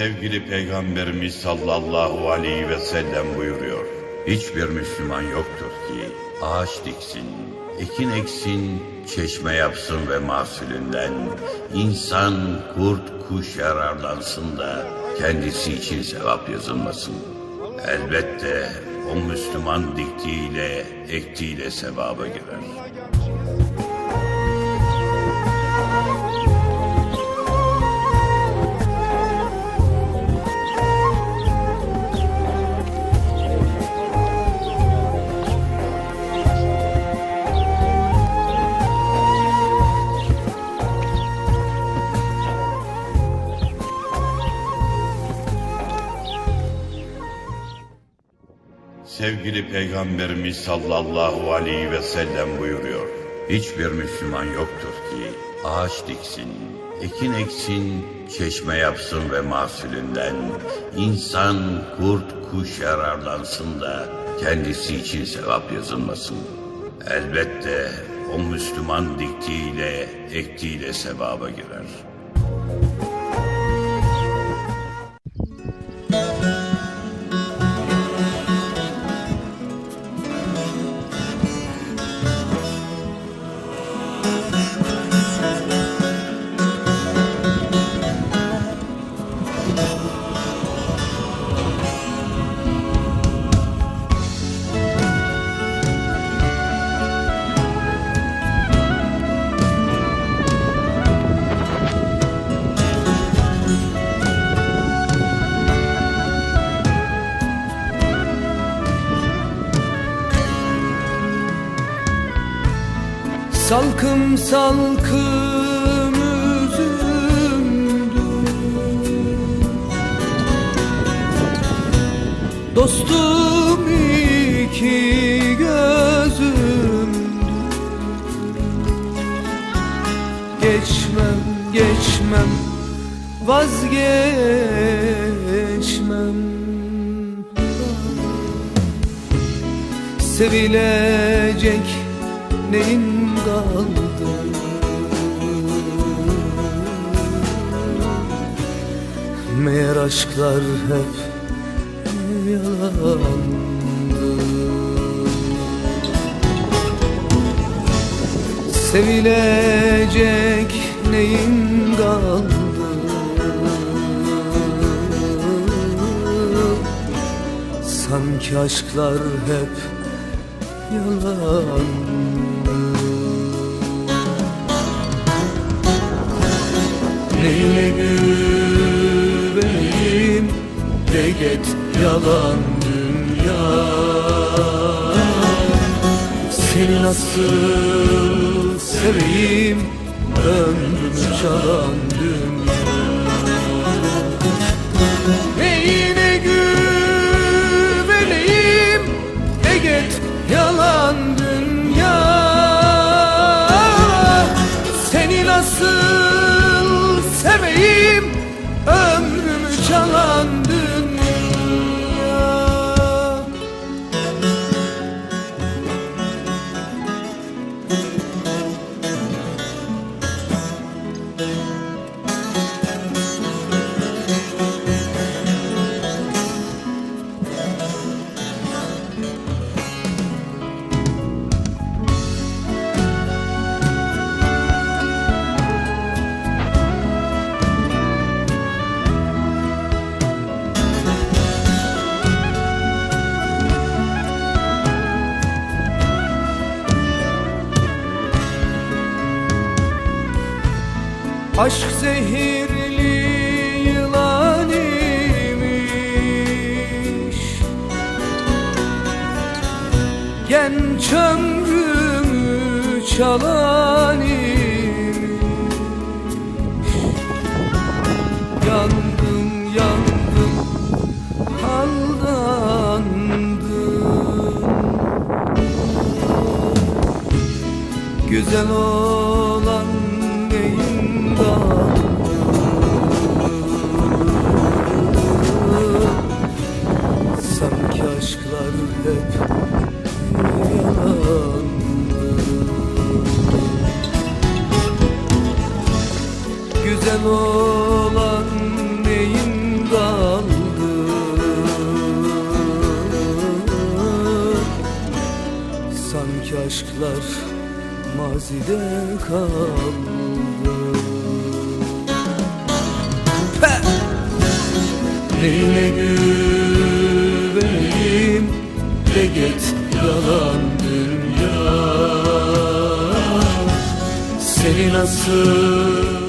Sevgili Peygamberimiz sallallahu aleyhi ve sellem buyuruyor. Hiçbir Müslüman yoktur ki ağaç diksin, ekin eksin, çeşme yapsın ve mahsulünden insan, kurt, kuş yararlansın da kendisi için sevap yazılmasın. Elbette o Müslüman diktiğiyle, ektiğiyle sevaba girer. Sevgili Peygamberimiz sallallahu aleyhi ve sellem buyuruyor. Hiçbir Müslüman yoktur ki ağaç diksin, ekin eksin, çeşme yapsın ve mahsulünden insan, kurt, kuş yararlansın da kendisi için sevap yazılmasın. Elbette o Müslüman diktiğiyle, ektiğiyle sevaba girer. Salkım salkım üzüldüm. Dostum iki gözüm. Geçmem geçmem vazgeçmem. Sevilecek neyim kaldı? Meğer aşklar hep yalandı Sevilecek neyim kaldı? Sanki aşklar hep yalan Neyine güveneyim de get yalan dünya. Seni nasıl seveyim? Ömrümü çalan dünya Aşk zehirli yılan imiş. Genç ömrümü çalan imiş. Yandım yandım aldandım. Güzel olan Güzel olan neyim kaldı? Sanki aşklar mazide kaldı. Neyine güveneyim de git yalan dünya. Seni nasıl